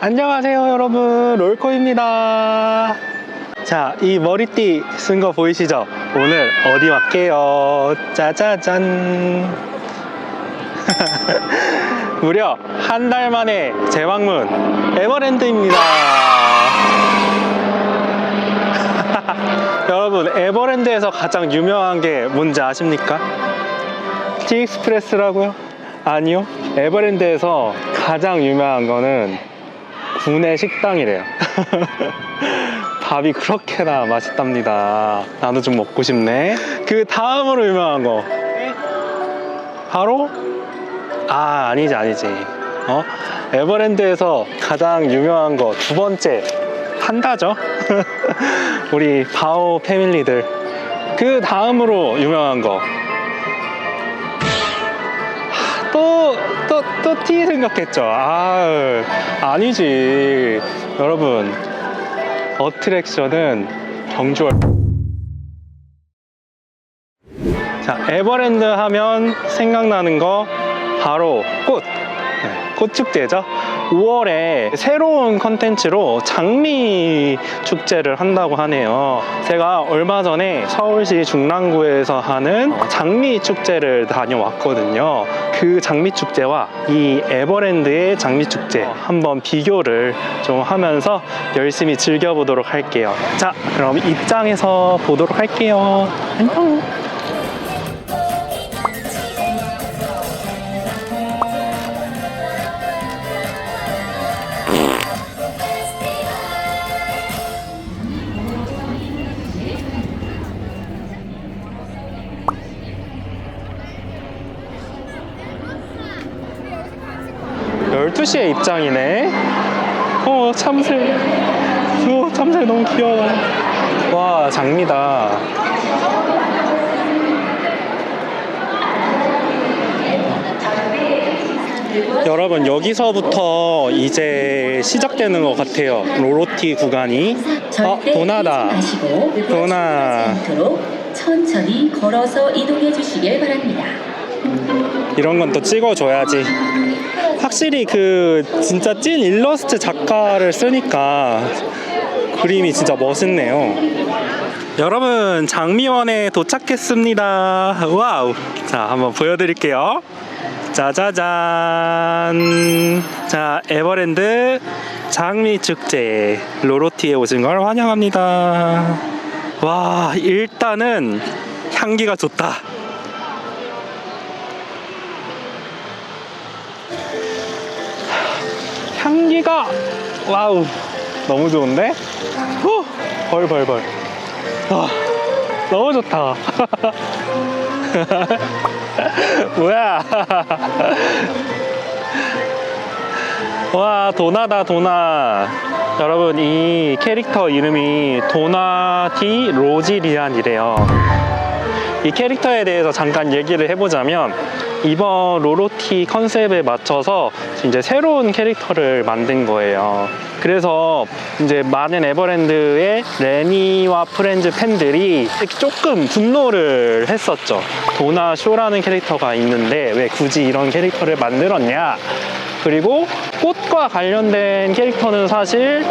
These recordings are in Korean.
안녕하세요 여러분 롤코입니다 자 이 머리띠 쓴 거 보이시죠? 오늘 어디 왔게요 짜자잔 무려 한 달 만에 재방문 에버랜드입니다 여러분 에버랜드에서 가장 유명한 게 뭔지 아십니까? 티익스프레스라고요? 아니요 에버랜드에서 가장 유명한 거는 구내 식당이래요. 밥이 그렇게나 맛있답니다. 나도 좀 먹고 싶네. 그 다음으로 유명한 거. 바로? 아 아니지 아니지. 어? 에버랜드에서 가장 유명한 거 두 번째. 한다죠? 우리 바오 패밀리들. 그 다음으로 유명한 거 또, 또 T 생각했죠. 아, 아니지. 여러분, 어트랙션은 경주월. 자, 에버랜드 하면 생각나는 거 바로 꽃. 네, 꽃축제죠. 5월에 새로운 컨텐츠로 장미 축제를 한다고 하네요. 제가 얼마 전에 서울시 중랑구에서 하는 장미 축제를 다녀왔거든요. 그 장미 축제와 이 에버랜드의 장미 축제 한번 비교를 좀 하면서 열심히 즐겨보도록 할게요. 자, 그럼 입장해서 보도록 할게요. 안녕. 시에 입장이네. 어, 참새. 어, 참새 너무 귀여워. 와, 장미다. 여러분, 여기서부터 이제 시작되는 것 같아요. 로로티 구간이. 어, 도나다. 도나. 도나. 천천히 걸어서 이동해 주시길 바랍니다. 이런 건 또 찍어줘야지. 확실히 그 진짜 찐 일러스트 작가를 쓰니까 그림이 진짜 멋있네요. 여러분 장미원에 도착했습니다. 와우. 자 한번 보여드릴게요. 짜자잔. 자 에버랜드 장미 축제 로로티에 오신 걸 환영합니다. 와 일단은 향기가 좋다. 향기가 와우. 너무 좋은데? 후! 벌벌벌. 와 너무 좋다. 뭐야? 와 도나다 도나. 여러분 이 캐릭터 이름이 도나티 로지리안이래요. 이 캐릭터에 대해서 잠깐 얘기를 해보자면 이번 로로티 컨셉에 맞춰서 이제 새로운 캐릭터를 만든 거예요. 그래서 이제 많은 에버랜드의 레니와 프렌즈 팬들이 조금 분노를 했었죠. 도나 쇼라는 캐릭터가 있는데 왜 굳이 이런 캐릭터를 만들었냐? 그리고 꽃과 관련된 캐릭터는 사실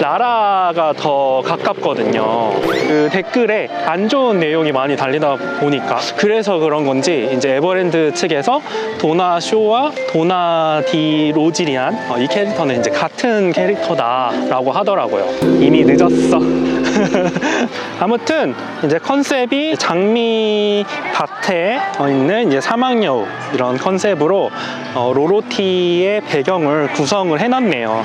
라라가 더 가깝거든요. 그 댓글에 안 좋은 내용이 많이 달리다 보니까 그래서 그런 건지 이제 에버랜드 측에서 도나 쇼와 도나 디 로지리안 어, 이 캐릭터는 이제 같은 캐릭터다 라고 하더라고요. 이미 늦었어. 아무튼 이제 컨셉이 장미 밭에 어, 있는 이제 사막여우 이런 컨셉으로 어, 로로티의 배경을 구성을 해놨네요.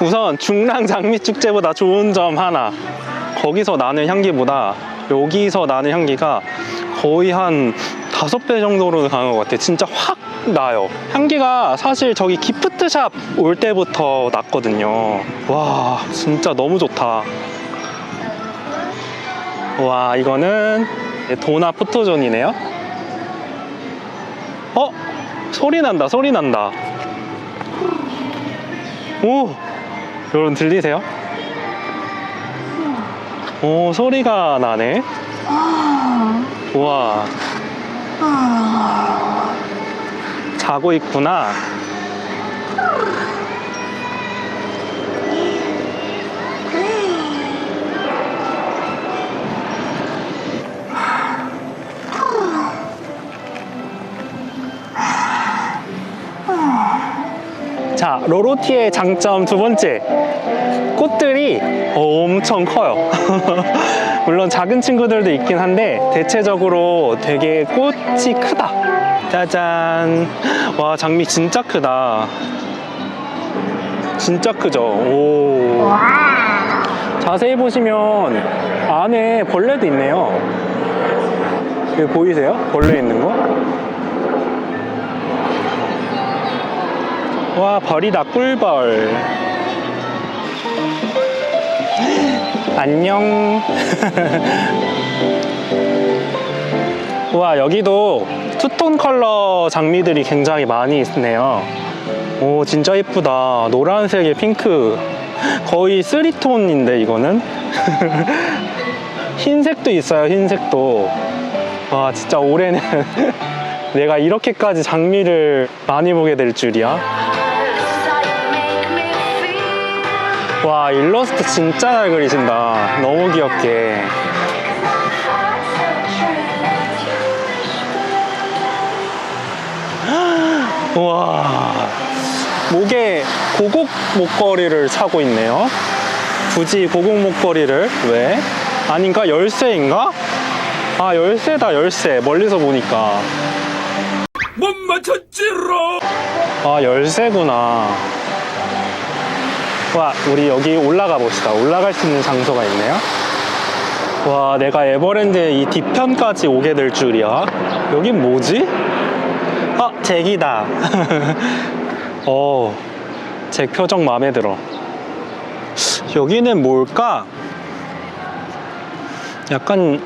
우선 중랑 장미 축제보다 좋은 점 하나. 거기서 나는 향기보다 여기서 나는 향기가 거의 한 다섯 배 정도로 강한 것 같아. 진짜 확 나요. 향기가 사실 저기 기프트샵 올 때부터 났거든요. 와, 진짜 너무 좋다. 와, 이거는 도나 포토존이네요. 어? 소리 난다, 소리 난다. 오! 여러분 들리세요? 오, 소리가 나네. 우와. 자고 있구나. 로로티의 장점 두 번째. 꽃들이 엄청 커요. 물론 작은 친구들도 있긴 한데 대체적으로 되게 꽃이 크다. 짜잔. 와, 장미 진짜 크다. 진짜 크죠? 오. 자세히 보시면 안에 벌레도 있네요. 여기 보이세요? 벌레 있는 거? 와, 벌이다, 꿀벌. 안녕. 와, 여기도 투톤 컬러 장미들이 굉장히 많이 있네요. 오, 진짜 예쁘다. 노란색에 핑크. 거의 3톤인데, 이거는? 흰색도 있어요, 흰색도. 와, 진짜 올해는 내가 이렇게까지 장미를 많이 보게 될 줄이야. 와, 일러스트 진짜 잘 그리신다. 너무 귀엽게. 우와. 목에 고국 목걸이를 차고 있네요. 굳이 고국 목걸이를 왜? 아닌가? 열쇠인가? 아, 열쇠다, 열쇠. 멀리서 보니까. 못 맞췄지롱 아, 열쇠구나. 와, 우리 여기 올라가 봅시다. 올라갈 수 있는 장소가 있네요. 와, 내가 에버랜드 이 뒤편까지 오게 될 줄이야. 여긴 뭐지? 아, 잭이다. 어, 잭 표정 마음에 들어. 여기는 뭘까? 약간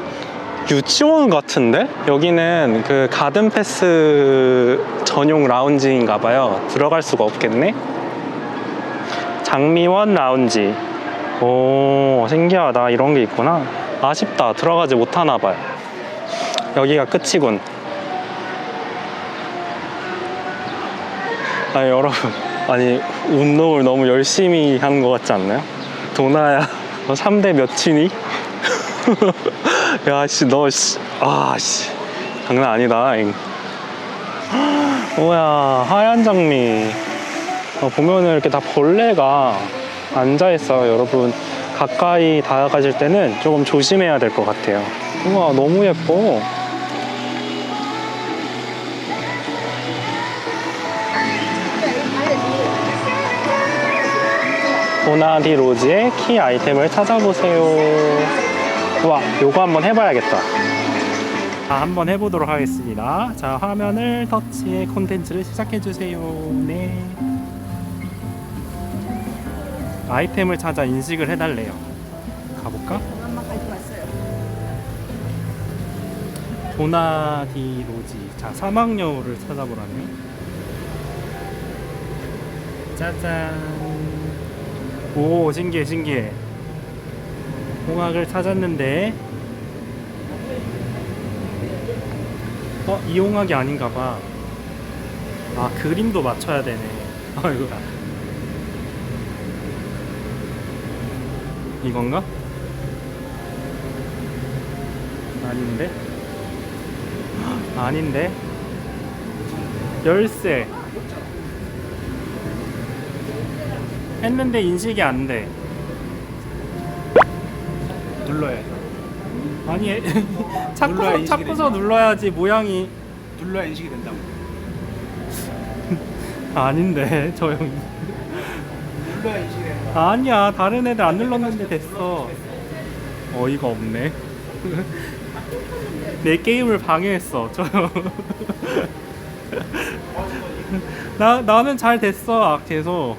유치원 같은데? 여기는 그 가든 패스 전용 라운지인가 봐요. 들어갈 수가 없겠네. 장미원 라운지. 오, 신기하다. 이런 게 있구나. 아쉽다. 들어가지 못하나 봐요. 여기가 끝이군. 아니, 여러분. 아니, 운동을 너무 열심히 하는 것 같지 않나요? 도나야, 너 3대 몇이니? 야, 씨, 너, 씨. 아, 씨. 장난 아니다. 잉. 뭐야, 하얀 장미. 어, 보면은 이렇게 다 벌레가 앉아있어요. 여러분, 가까이 다가가실 때는 조금 조심해야 될 것 같아요. 우와, 너무 예뻐. 보나디 로즈의 키 아이템을 찾아보세요. 와, 요거 한번 해봐야겠다. 자, 한번 해보도록 하겠습니다. 자, 화면을 터치해 콘텐츠를 시작해주세요. 네. 아이템을 찾아 인식을 해달래요. 가볼까? 도나디 로지. 자, 사막여우를 찾아보라네요. 짜잔. 오, 신기해, 신기해. 홍학을 찾았는데, 어, 이 홍학이 아닌가 봐. 아, 그림도 맞춰야 되네. 아이고 이건가? 아닌데? 아닌데? 열쇠. 했는데 인식이 안 돼. 눌러야죠 아니, 애- 찾고서, 눌러야 인식이 찾고서 눌러야지 모양이 눌러야 인식이 된다고 아닌데, 저 형. 눌러야 인식이 아니야, 다른 애들 안 눌렀는데 됐어. 어이가 없네. 내 게임을 방해했어, 저 형. 나, 나는 잘 됐어, 아, 계속.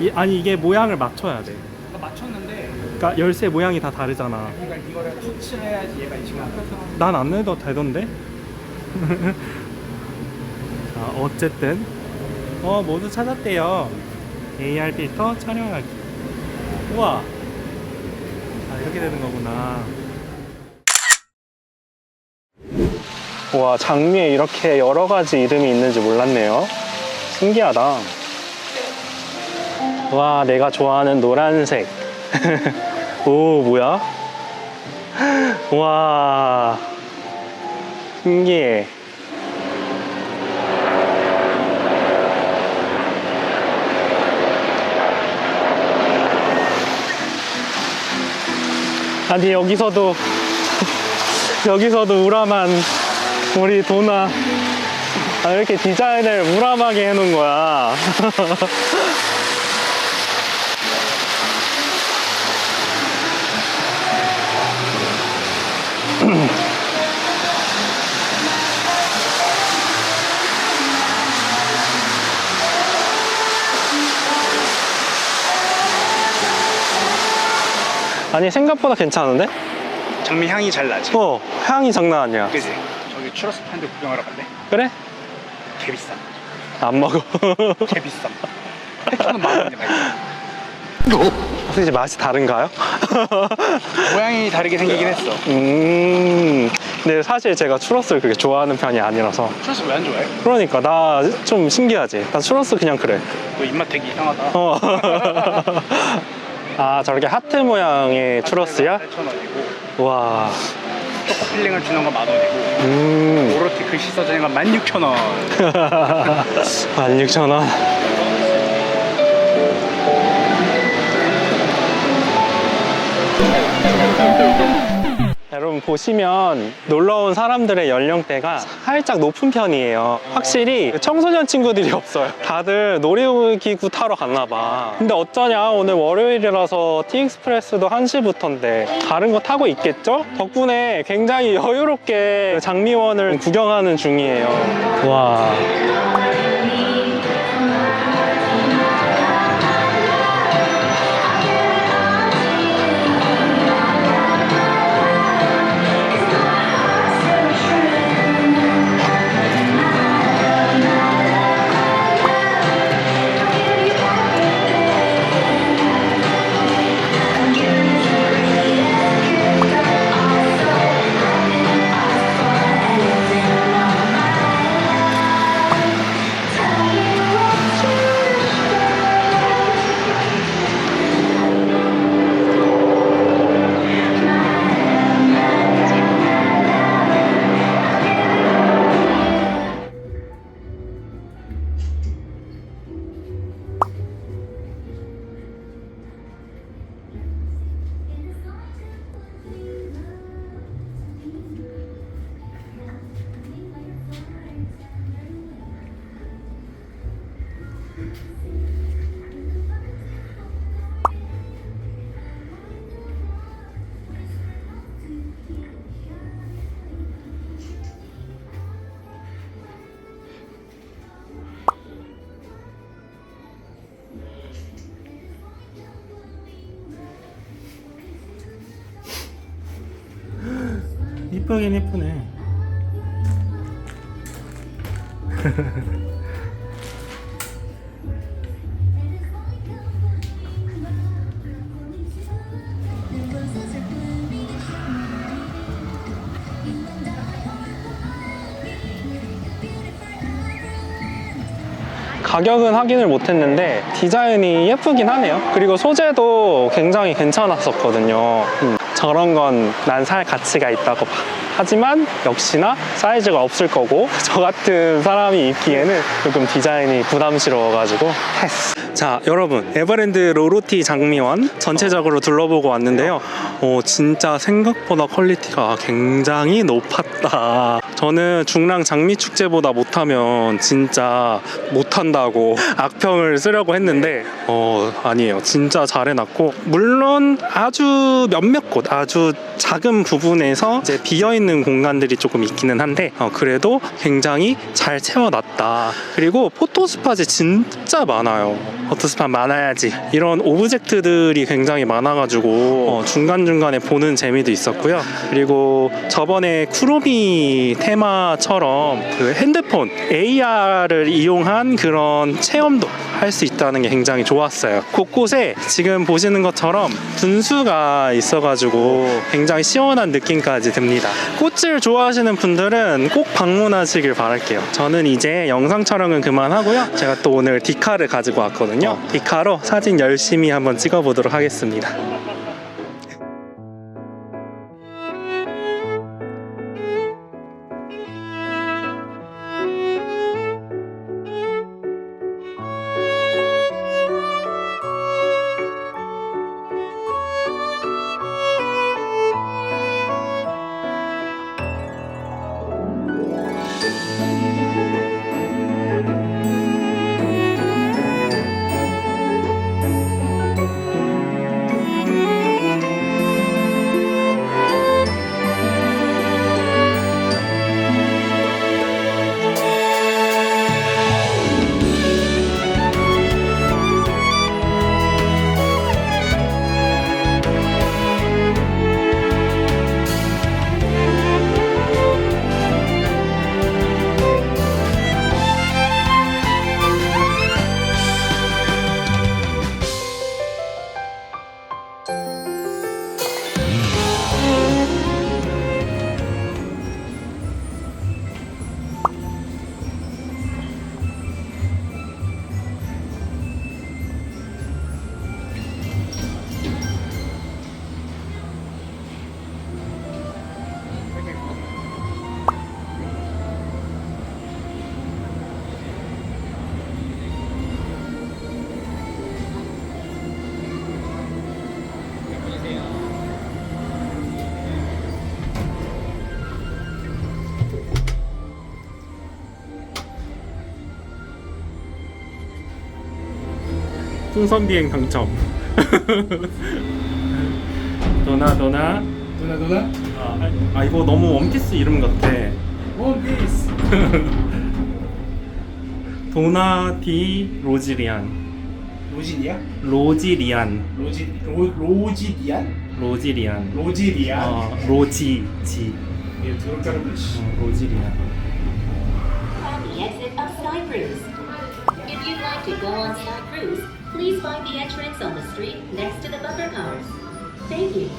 이, 아니, 이게 모양을 맞춰야 돼. 나 맞췄는데 그러니까 열쇠 모양이 다 다르잖아. 그러니까 이거를 터치를 해야지 얘가 인식을 한다 난안 해도 되던데? 자, 어쨌든. 어, 모두 찾았대요. AR 필터 촬영하기. 우와. 아, 이렇게 되는 거구나. 와, 장미에 이렇게 여러 가지 이름이 있는지 몰랐네요. 신기하다. 와, 내가 좋아하는 노란색. 오, 뭐야? 와 신기해 아니 여기서도 여기서도 우람한 우리 도나 아, 이렇게 디자인을 우람하게 해놓은 거야. 아니 생각보다 괜찮은데? 장미 향이 잘 나지. 어 향이 장난 아니야. 그지? 저기 추러스 팬들 구경하러 갈래? 그래? 개 비싸. 안 먹어. 개 비싸. 패키는 말이야. 혹시 맛이 다른가요? 모양이 다르게 생기긴 했어. 음. 근데 사실 제가 추러스를 그렇게 좋아하는 편이 아니라서. 추러스 왜 안 좋아해? 그러니까 나 좀 신기하지. 나 추러스 그냥 그래. 너 입맛 되게 이상하다. 어. 아 저렇게 하트 모양의 추러스야? 8,000원이고 와. 초코 필링을 주는 건 만 원이고 음. 오로티 글씨 써져 있는 건 16,000원. 16,000원. 여러분 보시면 놀러 온 사람들의 연령대가 살짝 높은 편이에요. 확실히 청소년 친구들이 없어요. 다들 놀이기구 타러 갔나 봐. 근데 어쩌냐 오늘 월요일이라서 티익스프레스도 1시부터인데 다른 거 타고 있겠죠? 덕분에 굉장히 여유롭게 장미원을 구경하는 중이에요. 와. 이쁘긴 이쁘네. 가격은 확인을 못했는데 디자인이 예쁘긴 하네요. 그리고 소재도 굉장히 괜찮았었거든요. 음, 저런 건 난 살 가치가 있다고 봐. 하지만 역시나 사이즈가 없을 거고 저 같은 사람이 입기에는 조금 디자인이 부담스러워가지고 패스. 자 여러분 에버랜드 로로티 장미원 전체적으로 둘러보고 왔는데요. 어, 진짜 생각보다 퀄리티가 굉장히 높았다. 저는 중랑 장미 축제보다 못하면 진짜 못한다고 악평을 쓰려고 했는데 어 아니에요 진짜 잘 해놨고 물론 아주 몇몇 곳 아주 작은 부분에서 이제 비어있는 공간들이 조금 있기는 한데 어, 그래도 굉장히 잘 채워놨다. 그리고 포토스팟이 진짜 많아요. 포토스팟 많아야지. 이런 오브젝트들이 굉장히 많아가지고 어, 중간 중간에 보는 재미도 있었고요. 그리고 저번에 쿠로미 테마처럼 그 핸드폰 AR을 이용한 그런 체험도 할 수 있다는 게 굉장히 좋았어요. 곳곳에 지금 보시는 것처럼 분수가 있어가지고 굉장히 시원한 느낌까지 듭니다. 꽃을 좋아하시는 분들은 꼭 방문하시길 바랄게요. 저는 이제 영상 촬영은 그만하고요. 제가 또 오늘 디카를 가지고 왔거든요. 디카로 사진 열심히 한번 찍어보도록 하겠습니다. 풍선 비행 당첨. 도나 도나. 누나 누나? 아, 아 이거 너무 원피스 이름 같아. 원피스. 도나 디 로지리안. 로진이야? 로지리안. 로지 로 로지디안? 로지리안. 로지리안. 어, 로지 지. 얘 두렵다는 듯이. 어, 로지리안. Cruise. If you'd like to go on Sky Cruise, please find the entrance on the street next to the bumper cars. Thank you.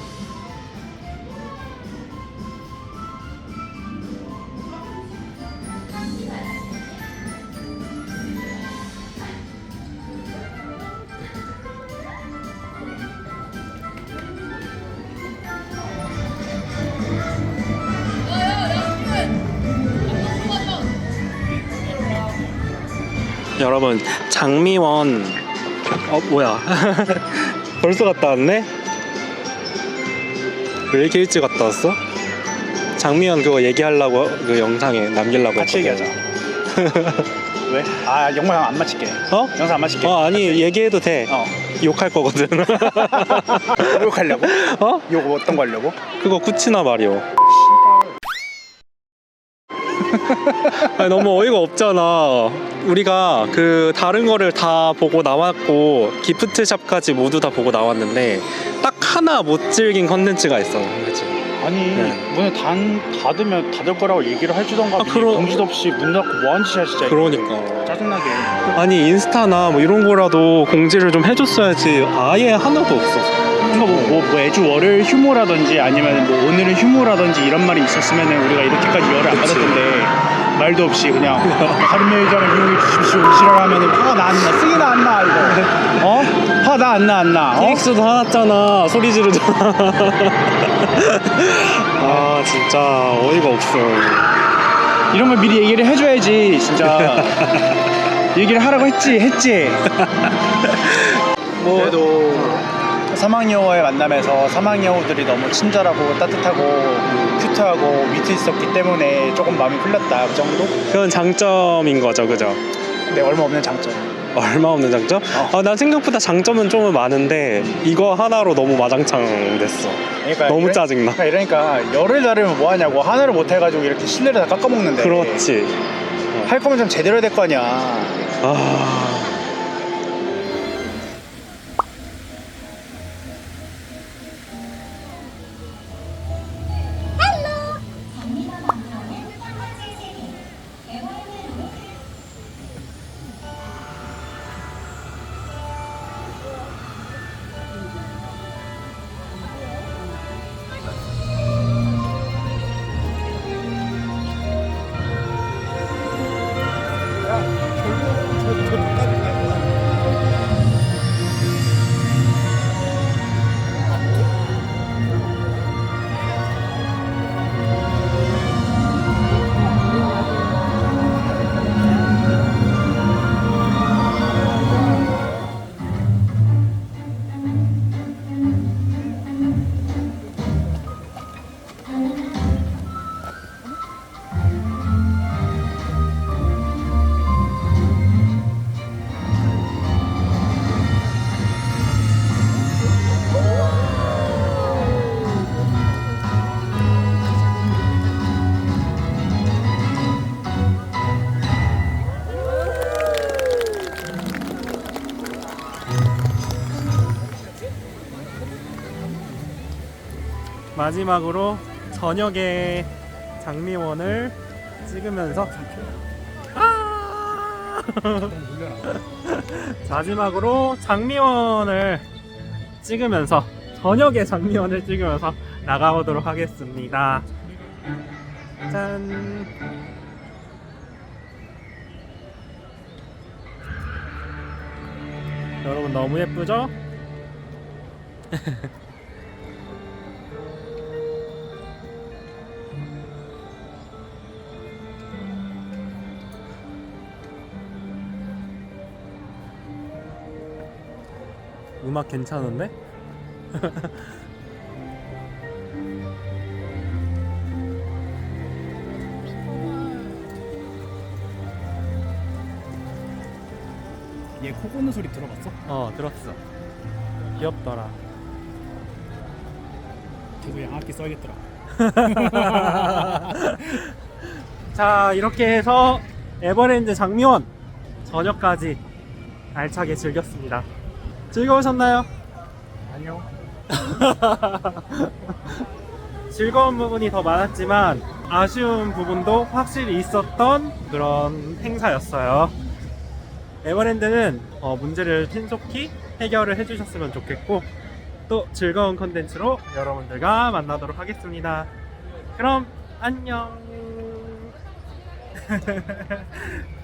여러분 장미원 어 뭐야 벌써 갔다 왔네? 왜 이렇게 일찍 갔다 왔어? 장미원 그거 얘기하려고 그 영상에 남기려고 같이 했거든. 얘기하자. 왜? 아 영상 안 맞힐게. 어? 영상 안 맞힐게. 어 아니 얘기해도 돼 어. 욕할 거거든 욕하려고? 어? 욕 어떤 거 하려고? 그거 쿠치나 마리오 아니, 너무 어이가 없잖아. 우리가 그 다른 거를 다 보고 나왔고 기프트샵까지 모두 다 보고 나왔는데 딱 하나 못 즐긴 컨텐츠가 있어. 그치? 아니 네. 문을 단 닫으면 닫을 거라고 얘기를 해주던가 아, 그러- 공지도 없이 문 닫고 뭐하는 짓이야 진짜 그러니까. 짜증나게. 아니 인스타나 뭐 이런 거라도 공지를 좀 해줬어야지 아예 하나도 없어 그러니까 뭐, 뭐, 뭐 매주 월요일 휴무라든지 아니면 뭐 오늘은 휴무라든지 이런 말이 있었으면 우리가 이렇게까지 열을 안 텐데 말도 없이 그냥 하루 매일장을 이용해 주십시오 지랄하면 화가 나안나 쓰기 나안나 이거. 어? 화가 나안 나 안나 어? TX도 화났잖아 소리 지르잖아. 아 진짜 어이가 없어 이런 걸 미리 얘기를 해줘야지 진짜. 얘기를 하라고 했지 했지. 뭐 그래도 사막여우와의 만남에서 사막여우들이 너무 친절하고 따뜻하고 큐트하고 위트 있었기 때문에 조금 마음이 풀렸다 그 정도? 그건 장점인 거죠 그죠? 네 얼마 없는 장점 얼마 없는 장점? 어. 아, 난 생각보다 장점은 좀 많은데 이거 하나로 너무 마장창 됐어. 그러니까 너무 이래- 짜증나. 그러니까 열을 다르면 뭐하냐고 하나를 못해가지고 이렇게 실내를 다 깎아먹는데 그렇지. 할 거면 좀 제대로 될 거 아니야 아. 마지막으로 저녁에 장미원을 찍으면서 아! 마지막으로 장미원을 찍으면서 저녁에 장미원을 찍으면서 나가보도록 하겠습니다. 짠. 여러분 너무 예쁘죠? 음악 괜찮은데? 얘 코 고는 소리 들어봤어? 어 들었어 귀엽더라 저도 양악기 써야겠더라. 자 이렇게 해서 에버랜드 장미원 저녁까지 알차게 즐겼습니다 즐거우셨나요? 안녕. 즐거운 부분이 더 많았지만 아쉬운 부분도 확실히 있었던 그런 행사였어요. 에버랜드는 어, 문제를 신속히 해결을 해주셨으면 좋겠고 또 즐거운 컨텐츠로 여러분들과 만나도록 하겠습니다. 그럼 안녕.